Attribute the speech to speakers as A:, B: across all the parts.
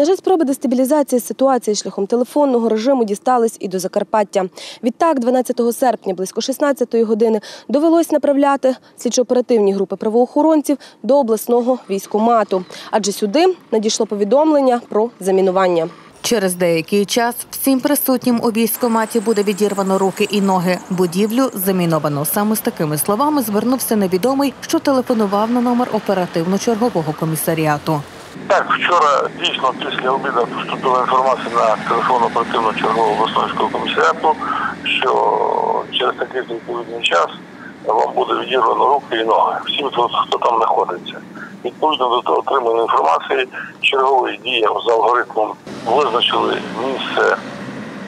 A: На жаль, спроби дестабілізації ситуації шляхом телефонного режиму дістались і до Закарпаття. Відтак, 12 серпня, близько 16-ї години, довелось направляти слідчо-оперативні групи правоохоронців до обласного військомату, адже сюди надійшло повідомлення про замінування.
B: Через деякий час всім присутнім у військкоматі буде відірвано руки і ноги. Будівлю заміновано. Саме з такими словами звернувся невідомий, що телефонував на номер оперативно-чергового комісаріату.
C: Так, вчора дійсно після обіду поступила інформація на телефон оперативно чергового обласного комісаріату, що через такий відповідний час вам буде відірвано руки і ноги. Всім, хто, там знаходиться. Відповідно до того отриманої інформації, черговий діяв за алгоритмом визначили місце,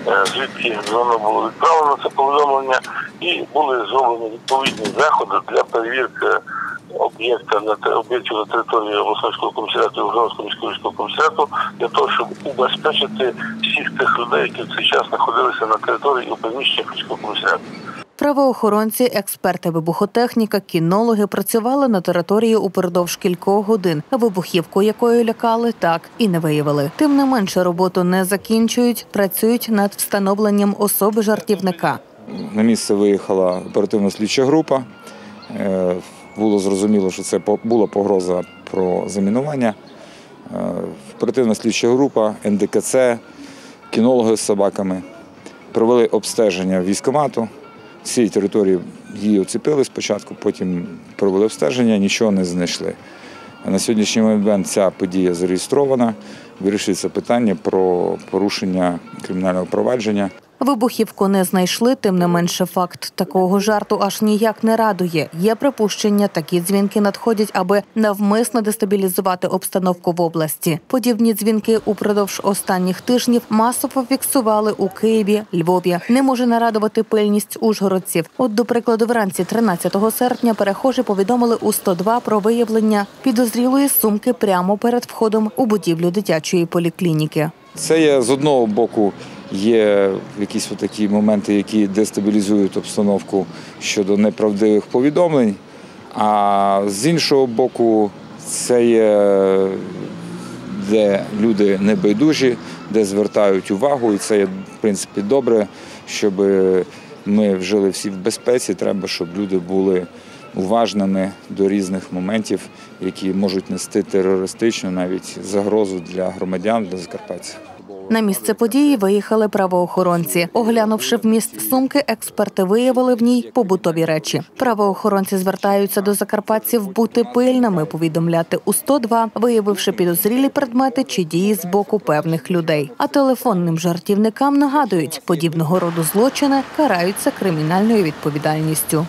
C: е, звідки воно було відправлено це повідомлення, і були зроблені відповідні заходи для перевірки об'єкта на те- об'єктів на території обласного комісаріату Ужгородського міського військового комісаріату для того, щоб убезпечити всіх тих людей, які в цей час знаходилися на території і у приміщеннях військового комісаріату.
B: Правоохоронці, експерти вибухотехніка, кінологи працювали на території упродовж кількох годин. Вибухівку, якою лякали, так і не виявили. Тим не менше, роботу не закінчують, працюють над встановленням особи жартівника.
D: На місце виїхала оперативна слідча група. Було зрозуміло, що це була погроза про замінування. Е, Оперативна слідча група, НДКЦ, кінологи з собаками провели обстеження військомату. Всі території її оцепили спочатку, потім провели обстеження, нічого не знайшли. На сьогоднішній момент ця подія зареєстрована. Вирішується питання про порушення кримінального провадження.
B: Вибухівку не знайшли, тим не менше факт такого жарту аж ніяк не радує. Є припущення, такі дзвінки надходять, аби навмисно дестабілізувати обстановку в області. Подібні дзвінки упродовж останніх тижнів масово фіксували у Києві, Львові. Не може нарадувати пильність ужгородців. От, до прикладу, вранці 13 серпня перехожі повідомили у 102 про виявлення підозрілої сумки прямо перед входом у будівлю дитячої поліклініки.
D: Це є з одного боку є якісь такі моменти, які дестабілізують обстановку щодо неправдивих повідомлень. А з іншого боку, це є де люди небайдужі, де звертають увагу, і це є в принципі добре, щоб ми жили всі в безпеці. Треба, щоб люди були уважними до різних моментів, які можуть нести терористичну навіть загрозу для громадян, для закарпатців.
B: На місце події виїхали правоохоронці. Оглянувши вміст сумки, експерти виявили в ній побутові речі. Правоохоронці звертаються до закарпатців бути пильними, повідомляти у 102, виявивши підозрілі предмети чи дії з боку певних людей. А телефонним жартівникам нагадують, подібного роду злочини караються кримінальною відповідальністю.